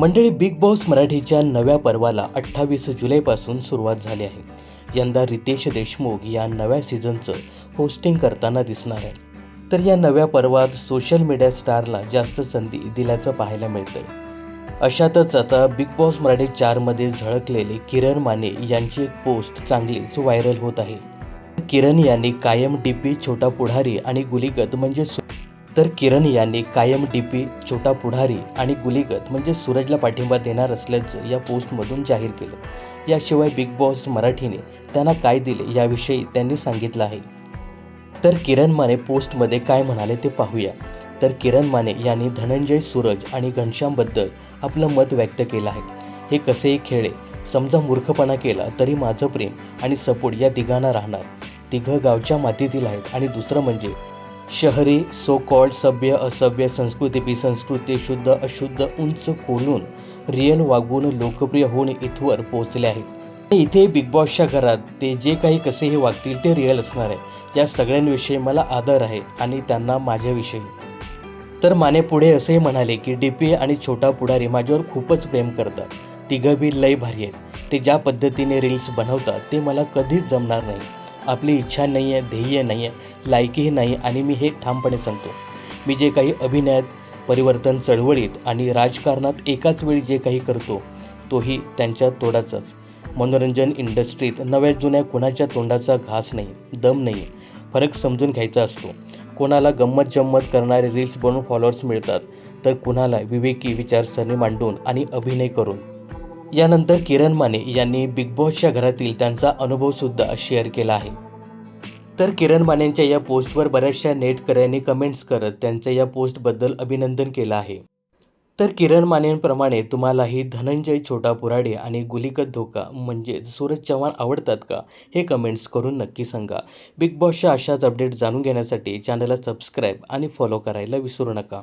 मंडळी big boss मराठीच्या नव्या पर्वाला अठ्ठावीस जुलैपासून सुरुवात झाली आहे. यंदा रितेश देशमुख या नव्या सीझनचं होस्टिंग करताना दिसणार आहे. तर या नव्या पर्वात सोशल मीडिया स्टारला जास्त संधी दिल्याचं पाहायला मिळतं अशातच आता बिग बॉस मराठी चारमध्ये झळकलेले किरण माने यांची एक पोस्ट चांगलीच व्हायरल होत आहे. किरण यांनी कायम डीपी छोटा पुढारी आणि गुलीगत म्हणजे तर किरण यांनी कायम डी पी छोटा पुढारी आणि गुलीगत म्हणजे सूरजला पाठिंबा देणार असल्याचं या पोस्टमधून जाहीर केलं. याशिवाय बिग बॉस मराठीने त्यांना काय दिले याविषयी त्यांनी सांगितलं आहे. तर किरण माने पोस्टमध्ये काय म्हणाले ते पाहूया. तर किरण माने यांनी धनंजय सूरज आणि घनश्यामबद्दल आपलं मत व्यक्त केलं आहे. हे कसेही खेळे समजा मूर्खपणा केला तरी माझं प्रेम आणि सपोर्ट या तिघांना राहणार. तिघं गावच्या मातीतील आहेत आणि दुसरं म्हणजे शहरी सो कॉल्ड सभ्य असभ्य संस्कृती बिसंस्कृती शुद्ध अशुद्ध उंच खोलून रिअल वागून लोकप्रिय होऊन इथवर पोहोचले आहेत. इथे बिग बॉसच्या घरात ते जे काही कसेही वागतील ते रिअल असणार आहे. या सगळ्यांविषयी मला आदर आहे आणि त्यांना माझ्याविषयी. तर माने पुढे असेही म्हणाले की डी पी आणि छोटा पुढारी माझ्यावर खूपच प्रेम करतात. तिघं बी लय भारी आहेत. ते ज्या पद्धतीने रील्स बनवतात ते मला कधीच जमणार नाही आपली इच्छा नाही आहे ध्येय नाही आहे लायकीही नाही आणि मी हे ठामपणे सांगतो. मी जे काही अभिनयात परिवर्तन चळवळीत आणि राजकारणात एकाच वेळी जे काही करतो तोही त्यांच्या तोडाचाच. मनोरंजन इंडस्ट्रीत नव्या जुन्या कुणाच्या तोंडाचा घास नाही दम नाही फरक समजून घ्यायचा असतो. कोणाला गंमत जम्मत करणारे रील्स बनवून फॉलोअर्स मिळतात तर कुणाला विवेकी विचारसरणी मांडून आणि अभिनय करून. यानंतर किरण माने यांनी बिग बॉसच्या घरातील त्यांचा अनुभवसुद्धा शेअर केला आहे. तर किरण मानेंच्या या पोस्टवर बऱ्याचशा नेटकऱ्यांनी कमेंट्स करत त्यांच्या या पोस्टबद्दल अभिनंदन केलं आहे. तर किरण मानेंप्रमाणे तुम्हालाही धनंजय छोटा पुराडे आणि गुलिकत धोका म्हणजे सूरज चव्हाण आवडतात का हे कमेंट्स करून नक्की सांगा. बिग बॉसच्या अशाच अपडेट जाणून घेण्यासाठी चॅनलला सबस्क्राईब आणि फॉलो करायला विसरू नका.